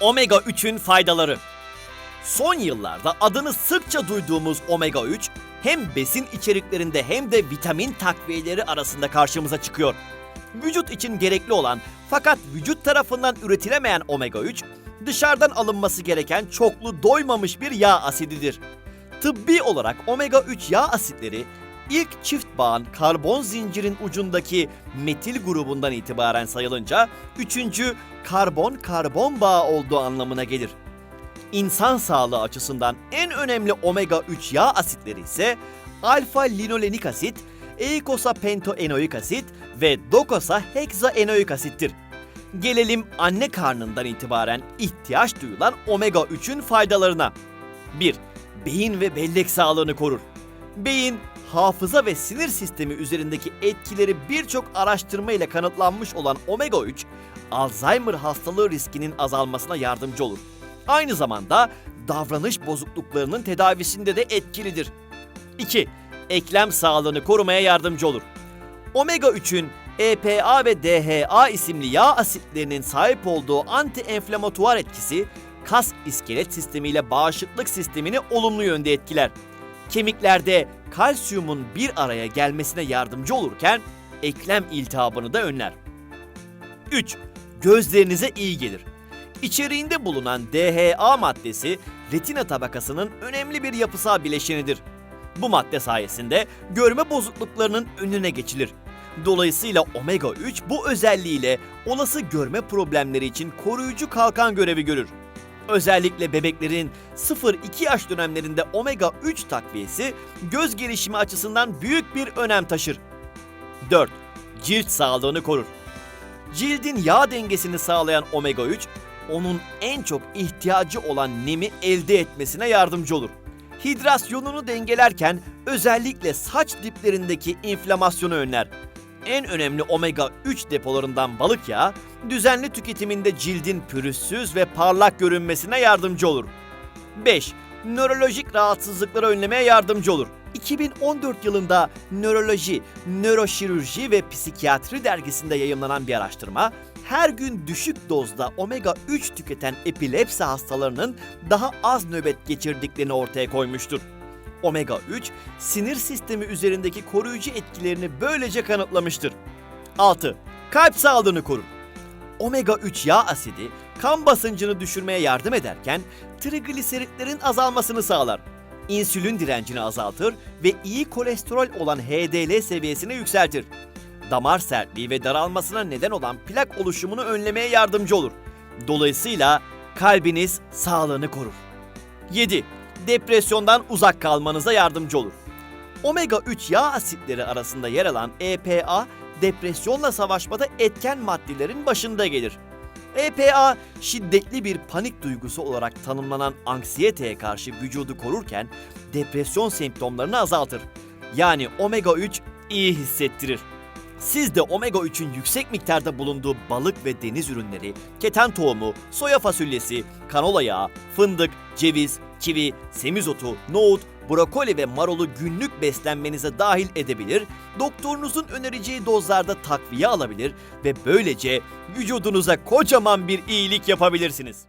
Omega 3'ün faydaları. Son yıllarda adını sıkça duyduğumuz omega 3 hem besin içeriklerinde hem de vitamin takviyeleri arasında karşımıza çıkıyor. Vücut için gerekli olan fakat vücut tarafından üretilemeyen omega 3 dışarıdan alınması gereken çoklu doymamış bir yağ asididir. Tıbbi olarak omega 3 yağ asitleri ilk çift bağın karbon zincirin ucundaki metil grubundan itibaren sayılınca üçüncü karbon-karbon bağı olduğu anlamına gelir. İnsan sağlığı açısından en önemli omega 3 yağ asitleri ise alfa linolenik asit, eikosa pentoenoik asit ve dokosa heksaenoik asittir. Gelelim anne karnından itibaren ihtiyaç duyulan omega 3'ün faydalarına. 1. Beyin ve bellek sağlığını korur. Beyin, hafıza ve sinir sistemi üzerindeki etkileri birçok araştırma ile kanıtlanmış olan omega 3, Alzheimer hastalığı riskinin azalmasına yardımcı olur. Aynı zamanda davranış bozukluklarının tedavisinde de etkilidir. 2. Eklem sağlığını korumaya yardımcı olur. Omega 3'ün EPA ve DHA isimli yağ asitlerinin sahip olduğu anti-enflamatuar etkisi kas iskelet sistemiyle bağışıklık sistemini olumlu yönde etkiler. Kemiklerde kalsiyumun bir araya gelmesine yardımcı olurken eklem iltihabını da önler. 3. Gözlerinize iyi gelir. İçeriğinde bulunan DHA maddesi retina tabakasının önemli bir yapısal bileşenidir. Bu madde sayesinde görme bozukluklarının önüne geçilir. Dolayısıyla omega 3 bu özelliğiyle olası görme problemleri için koruyucu kalkan görevi görür. Özellikle bebeklerin 0-2 yaş dönemlerinde omega 3 takviyesi göz gelişimi açısından büyük bir önem taşır. 4. Cilt sağlığını korur. Cildin yağ dengesini sağlayan omega 3, onun en çok ihtiyacı olan nemi elde etmesine yardımcı olur. Hidrasyonunu dengelerken özellikle saç diplerindeki inflamasyonu önler. En önemli omega 3 depolarından balık yağı, düzenli tüketiminde cildin pürüzsüz ve parlak görünmesine yardımcı olur. 5. Nörolojik rahatsızlıkları önlemeye yardımcı olur. 2014 yılında Nöroloji, Nöroşirurji ve Psikiyatri dergisinde yayımlanan bir araştırma, her gün düşük dozda omega 3 tüketen epilepsi hastalarının daha az nöbet geçirdiklerini ortaya koymuştur. Omega 3, sinir sistemi üzerindeki koruyucu etkilerini böylece kanıtlamıştır. 6. Kalp sağlığını korur. Omega 3 yağ asidi kan basıncını düşürmeye yardım ederken trigliseritlerin azalmasını sağlar. İnsülin direncini azaltır ve iyi kolesterol olan HDL seviyesini yükseltir. Damar sertliği ve daralmasına neden olan plak oluşumunu önlemeye yardımcı olur. Dolayısıyla kalbiniz sağlığını korur. 7. Depresyondan uzak kalmanıza yardımcı olur. Omega 3 yağ asitleri arasında yer alan EPA, depresyonla savaşmada etken maddelerin başında gelir. EPA, şiddetli bir panik duygusu olarak tanımlanan anksiyeteye karşı vücudu korurken depresyon semptomlarını azaltır. Yani omega 3 iyi hissettirir. Siz de omega 3'ün yüksek miktarda bulunduğu balık ve deniz ürünleri, keten tohumu, soya fasulyesi, kanola yağı, fındık, ceviz, kivi, semizotu, nohut, brokoli ve marulu günlük beslenmenize dahil edebilir, doktorunuzun önereceği dozlarda takviye alabilir ve böylece vücudunuza kocaman bir iyilik yapabilirsiniz.